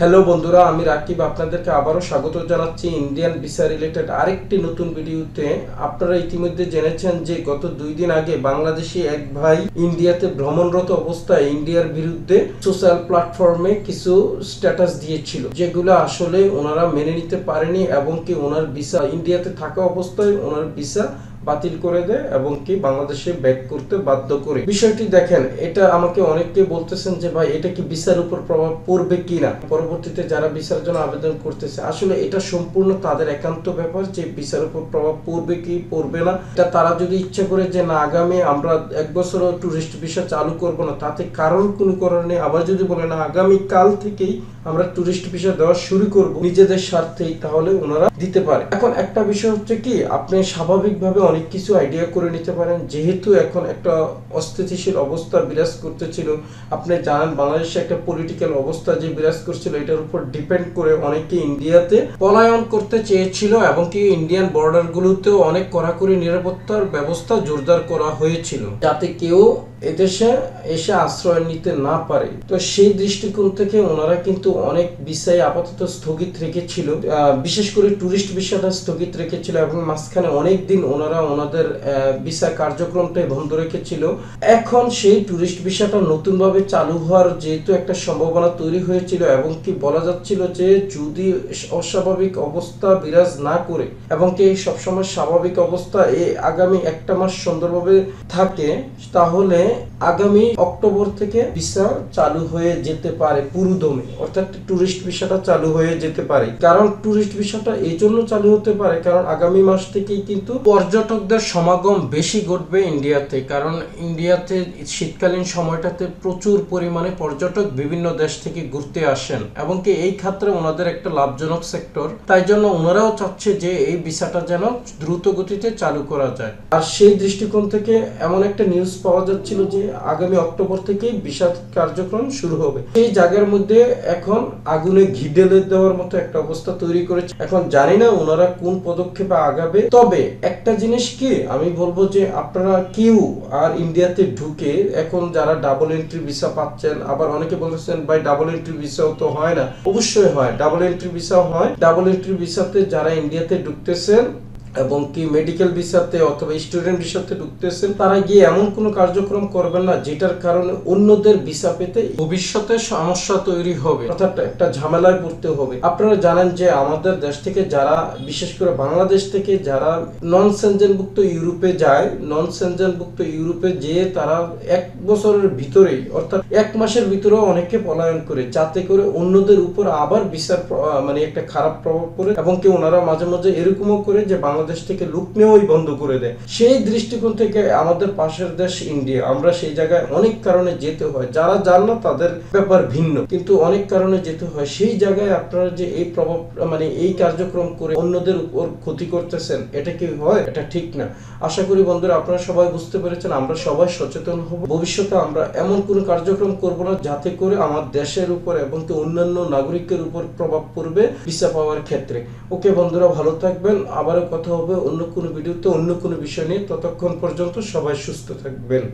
Hello বন্ধুরা, আমি রাকিব। আপনাদেরকে আবারও স্বাগত জানাচ্ছি ইন্ডিয়ান ভিসা রিলেটেড আরেকটি নতুন ভিডিওতে। আপনারা ইতিমধ্যে জেনেছেন যে গত দুই দিন আগে বাংলাদেশি এক ভাই ইন্ডিয়াতে ভ্রমণরত অবস্থায় ইন্ডিয়ার বিরুদ্ধে সোশ্যাল প্ল্যাটফর্মে কিছু স্ট্যাটাস দিয়েছিল, যেগুলো আসলে ওনারা মেনে নিতে পারেনি এবং কি ওনার ভিসা ইন্ডিয়াতে থাকা অবস্থায় ওনার ভিসা বাতিল করে দেয় এবং কি বাংলাদেশে ব্যাক করতে বাধ্য করে। বিষয়টি দেখেন, এটা আমাকে অনেকে বলতেছেন যে, ভাই, এটা কি ভিসার উপর প্রভাব পড়বে কি না? পরবর্তীতে যারা ভিসার জন্য আবেদন করতেছে, আসলে এটা সম্পূর্ণ তাদের একান্ত ব্যাপার যে ভিসার উপর প্রভাব পড়বে কি, পড়বে না। এটা তারা যদি ইচ্ছা করে যে, না, আগামী আমরা এক বছরও টুরিস্ট ভিসা চালু করব না, তাতে কারণ কোনো কারণে আবার যদি বলে, না, আগামী কাল থেকেই আমরা টুরিস্ট ভিসা দেওয়া শুরু করব, নিজেদের স্বার্থেই তাহলে ওনারা দিতে পারে। এখন একটা বিষয় হচ্ছে কি, আপনি স্বাভাবিকভাবে অনেক কিছু আইডিয়া করে নিতে পারেন। যেহেতু এখন একটা অস্থিতিশীল অবস্থা বিরাজ করতেছিল, আপনি জানেন বাংলাদেশে একটা পলিটিক্যাল অবস্থা যে বিরাজ করছিল, এটার উপর ডিপেন্ড করে অনেকে ইন্ডিয়াতে পলায়ন করতে চেয়েছিল এবং কি ইন্ডিয়ান বর্ডার গুলোতেও অনেক কড়াকড়ি নিরাপত্তার ব্যবস্থা জোরদার করা হয়েছিল, যাতে কেউ এদেশে এসে আশ্রয় নিতে না পারে। তো সেই দৃষ্টিকোণ থেকে ওনারা কিন্তু অনেক বিষয়ে আপাতত স্থগিত রেখেছিল বিশেষ করে টুরিস্ট ভিসাটা স্থগিত রেখেছিল এবং মাঝখানে অনেক দিন ওনারা ওনাদের ভিসা কার্যক্রমটাই বন্ধ রেখেছিল এখন সেই টুরিস্ট ভিসাটা নতুনভাবে চালু হওয়ার যেহেতু একটা সম্ভাবনা তৈরি হয়েছিল এবং কি বলা যাচ্ছিল যে যদি অস্বাভাবিক অবস্থা বিরাজ না করে এবং কি সবসময় স্বাভাবিক অবস্থা এই আগামী একটা মাস সুন্দরভাবে থাকে, তাহলে আগামী অক্টোবর থেকে ভিসা চালু হয়ে যেতে পারে পুরুদমে। অর্থাৎ টুরিস্ট ভিসাটা চালু হয়ে যেতে পারে। কারণ টুরিস্ট ভিসাটা এই জন্য চালু হতে পারে, কারণ আগামী মাস থেকেই কিন্তু পর্যটকদের সমাগম বেশি ঘটবে ইন্ডিয়াতে, কারণ ইন্ডিয়াতে শীতকালীন সময়টাতে প্রচুর পরিমাণে পর্যটক বিভিন্ন দেশ থেকে ঘুরতে আসেন এবং কি এই ক্ষেত্রে ওনাদের একটা লাভজনক সেক্টর। তাই জন্য ওনারাও চাচ্ছে যে এই ভিসাটা যেন দ্রুত গতিতে চালু করা যায়। আর সেই দৃষ্টিকোণ থেকে এমন একটা নিউজ পাওয়া যাচ্ছিল যে আগামী অক্টোবর থেকেই ভিসা কার্যক্রম শুরু হবে। সেই জায়গার মধ্যে এখন আগুনে ঘি ঢেলে দেওয়ার মতো একটা অবস্থা তৈরি করেছে। এখন জানি না ওনারা কোন পদক্ষেপে আগাবে। তবে একটা জিনিস কি? আমি বলব যে আপনারা কেউ আর ইন্ডিয়াতে ঢুকে এখন যারা ডাবল এন্ট্রি ভিসা পাচ্ছেন, আবার অনেকে বলতেছেন, ভাই ডাবল এন্ট্রি ভিসাও তো হয় না। অবশ্যই হয়। ডাবল এন্ট্রি ভিসাও হয়। ডাবল এন্ট্রি ভিসাতে যারা ইন্ডিয়াতে ঢুকতেছেন এবং কি মেডিকেল ভিসাতে অথবা স্টুডেন্ট ভিসাতে ঢুকতেছেন, তারা গিয়ে এমন কোনো কার্যক্রম করবেন না, যেটার কারণে অন্যদের ভিসা পেতে ভবিষ্যতে সমস্যা তৈরি হবে। অর্থাৎ একটা ঝামেলায় পড়তে হবে। আপনারা জানেন যে আমাদের দেশ থেকে যারা, বিশেষ করে বাংলাদেশ থেকে যারা নন সেনজেনভুক্ত ইউরোপে যায় নন সেনজেনভুক্ত ইউরোপে যেয়ে তারা এক বছরের ভিতরেই, অর্থাৎ এক মাসের ভিতরেও অনেকে পলায়ন করে, যাতে করে অন্যদের উপর আবার বিচার মানে একটা খারাপ প্রভাব পড়ে এবং কি ওনারা মাঝে মাঝে এরকমও করে যে বাংলাদেশ থেকে লুক নেওয়াই বন্ধ করে দেয়। সেই দৃষ্টিকোণ থেকে আমাদের পাশের দেশ ইন্ডিয়া, আমরা সেই জায়গায় অনেক কারণে যেতে হয়। যারা যান না তাদের ব্যাপার ভিন্ন। কিন্তু অনেক কারণে যেতে হয়। সেই জায়গায় আপনারা যে এই প্রভাব মানে এই কার্যক্রম করে অন্যদের উপর ক্ষতি করতেছেন, এটা কি হয়? এটা ঠিক না। আশা করি বন্ধুরা, আপনারা সবাই বুঝতে পেরেছেন, আমরা সবাই সচেতন হব। ভবিষ্যতে আমরা এমন কোনো কার্যক্রম করব না যাতে করে আমার দেশের উপর এবং কি অন্যান্য নাগরিকের উপর প্রভাব পড়বে ভিসা পাওয়ার ক্ষেত্রে। ওকে বন্ধুরা, ভালো থাকবেন। আবারও কথা হবে অন্য কোনো ভিডিওতে অন্য কোনো বিষয় নিয়ে। ততক্ষণ পর্যন্ত সবাই সুস্থ থাকবেন।